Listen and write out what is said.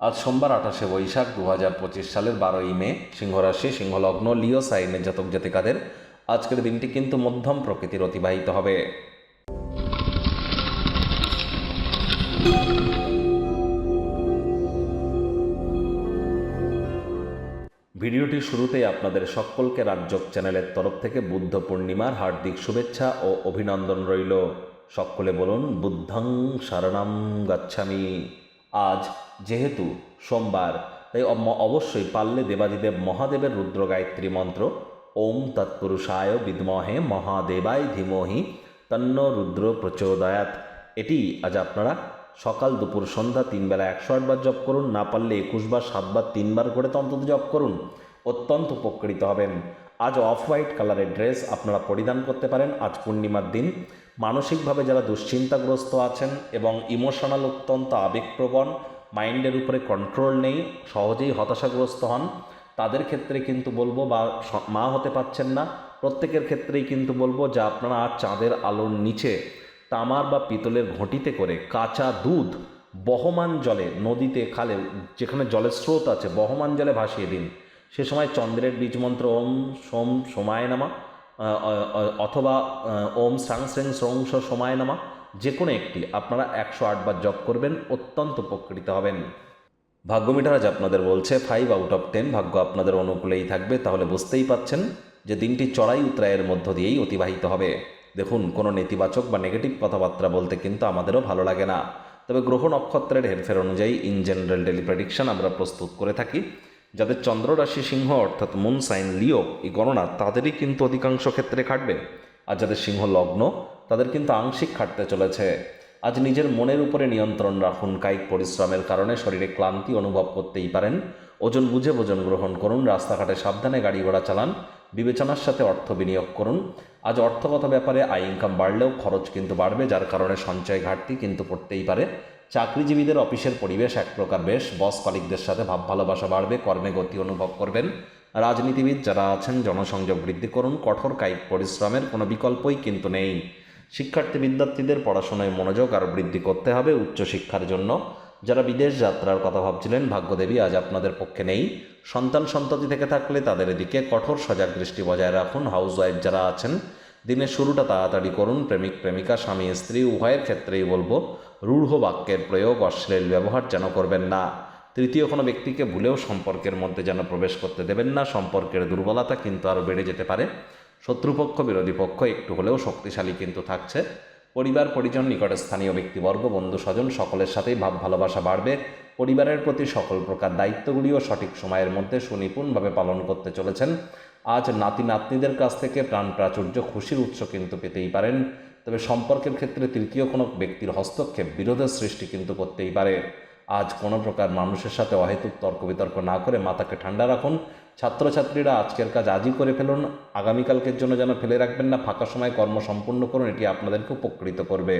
আজ সোমবার আঠাশে বৈশাখ দু হাজার পঁচিশ সালের বারোই মে, সিংহরাশি, সিংহলগ্ন, লিও সাইনের জাতক জাতিকাদের আজকের দিনটি কিন্তু মধ্যম প্রকৃতির অতিবাহিত হবে। ভিডিওটি শুরুতেই আপনাদের সকলকে রাজ্যক চ্যানেলের তরফ থেকে বুদ্ধ পূর্ণিমার হার্দিক শুভেচ্ছা ও অভিনন্দন রইল। সকলে বলুন, বুদ্ধং শরণাম গচ্ছামি। আজ যেহেতু সোমবার, তাই অবশ্যই পারলে দেবাদিদেব মহাদেবের রুদ্র গায়ত্রী মন্ত্র, ওম তৎপুরুষায় বিদ্মহে মহাদেবায় ধীমহি তন্ন রুদ্র প্রচোদয়াত। এটি আজ আপনারা সকাল দুপুর সন্ধ্যা তিনবেলা একশো আটবার জপ করুন, না পারলে একুশ বার সাতবার, তিনবার করে তো অন্তত জপ করুন। অত্যন্ত উপকৃত হবেন। আজ অফ হোয়াইট কালারের ড্রেস আপনারা পরিধান করতে পারেন। আজ পূর্ণিমার দিন। মানসিকভাবে যারা দুশ্চিন্তাগ্রস্ত আছেন এবং ইমোশনাল অত্যন্ত আবেগপ্রবণ মাইন্ডের উপরে কন্ট্রোল নেই, সহজেই হতাশাগ্রস্ত হন, তাদের ক্ষেত্রে কিন্তু বলব বা মা হতে পারছেন না। প্রত্যেকের ক্ষেত্রেই কিন্তু বলব যে আপনারা আর চাঁদের আলোর নিচে তামার বা পিতলের ঘটিতে করে কাঁচা দুধ বহমান জলে নদীতে খালে, যেখানে জলের স্রোত আছে, বহমান জলে ভাসিয়ে দিন। সে সময় চন্দ্রের বীজ মন্ত্র ওম সোম সোমায় নামা। অথবা ওম সাং স্রেং স্রংস সোমায় নামা। যে কোনো একটি, আপনারা একশো আটবার জপ করবেন, অত্যন্ত উপকৃত হবেন। ভাগ্য মিটার আজ আপনাদের বলছে ফাইভ আউট অফ টেন ভাগ্য আপনাদের অনুকূলেই থাকবে, তাহলে বুঝতেই পাচ্ছেন যে দিনটি চড়াই উত্তরায়ের মধ্য দিয়েই অতিবাহিত হবে। দেখুন, কোনো নেতিবাচক বা নেগেটিভ কথাবার্তা বলতে কিন্তু আমাদেরও ভালো লাগে না। তবে গ্রহ নক্ষত্রের হেরফের অনুযায়ী ইন জেনারেল ডেলি প্রেডিকশন আমরা প্রস্তুত করে থাকি। যাদের চন্দ্ররাশি সিংহ অর্থাৎ মুন সাইন লিও এই গণনা তাদেরই কিন্তু অধিকাংশ ক্ষেত্রে খাটবে। আর যাদের সিংহ লগ্ন, তাদের কিন্তু আংশিক খাটতে চলেছে। আজ নিজের মনের উপরে নিয়ন্ত্রণ রাখুন। কায়িক পরিশ্রমের কারণে শরীরে ক্লান্তি অনুভব করতেই পারেন। ওজন বুঝে ওজন গ্রহণ করুন। রাস্তাঘাটে সাবধানে গাড়ি ঘোড়া চালান। বিবেচনার সাথে অর্থ বিনিয়োগ করুন। আজ অর্থগত ব্যাপারে আয় ইনকাম বাড়লেও খরচ কিন্তু বাড়বে, যার কারণে সঞ্চয় ঘাটতি কিন্তু পড়তেই পারে। চাকরিজীবীদের অফিসের পরিবেশ এক প্রকার বেশ। বস কলিকদের সাথে ভাব ভালোবাসা বাড়বে, কর্মে গতি অনুভব করবেন। রাজনীতিবিদ যারা আছেন, জনসংযোগ বৃদ্ধি করুন। কঠোর কায়িক পরিশ্রমের কোনো বিকল্পই কিন্তু নেই। শিক্ষার্থী বিদ্যার্থীদের পড়াশোনায় মনোযোগ আরও বৃদ্ধি করতে হবে উচ্চশিক্ষার জন্য। যারা বিদেশ যাত্রার কথা ভাবছিলেন, ভাগ্যদেবী আজ আপনাদের পক্ষে নেই। সন্তান সন্ততি থেকে থাকলে তাদের দিকে কঠোর সজাগ দৃষ্টি বজায় রাখুন। হাউস ওয়াইফ যারা আছেন দিনের শুরুটা তাড়াতাড়ি করুন, প্রেমিক, প্রেমিকা, স্বামী, স্ত্রী, উভয়ের ক্ষেত্রেই বলব, রূঢ় বাক্যের প্রয়োগ অশ্লীল ব্যবহার যেন করবেন না। তৃতীয় কোনো ব্যক্তিকে ভুলেও সম্পর্কের মধ্যে যেন প্রবেশ করতে দেবেন না, সম্পর্কের দুর্বলতা কিন্তু আরও বেড়ে যেতে পারে। শত্রুপক্ষ, বিরোধী পক্ষ একটু হলেও শক্তিশালী কিন্তু থাকছে। পরিবার, পরিজন, নিকটে স্থানীয় ব্যক্তিবর্গ, বন্ধু, স্বজন সকলের সাথেই ভাব ভালোবাসা বাড়বে। পরিবারের প্রতি সকল প্রকার দায়িত্বগুলিও সঠিক সময়ের মধ্যে সুনিপুণভাবে পালন করতে চলেছেন। আজ নাতি নাতনিদের কাছ থেকে প্রাণ প্রাচুর্য খুশির উৎস কিন্তু পেতেই পারেন। তবে সম্পর্কের ক্ষেত্রে তৃতীয় কোনো ব্যক্তির হস্তক্ষেপ বিরোধের সৃষ্টি কিন্তু করতেই পারে। আজ কোনো প্রকার মানুষের সাথে অহেতুক তর্ক বিতর্ক না করে মাথাকে ঠান্ডা রাখুন। ছাত্রছাত্রীরা আজকের কাজ আজই করে ফেলুন। আগামীকালকের জন্য যেন ফেলে রাখবেন না, ফাঁকা সময় কর্ম সম্পূর্ণ করুন, এটি আপনাদেরকে উপকৃত করবে।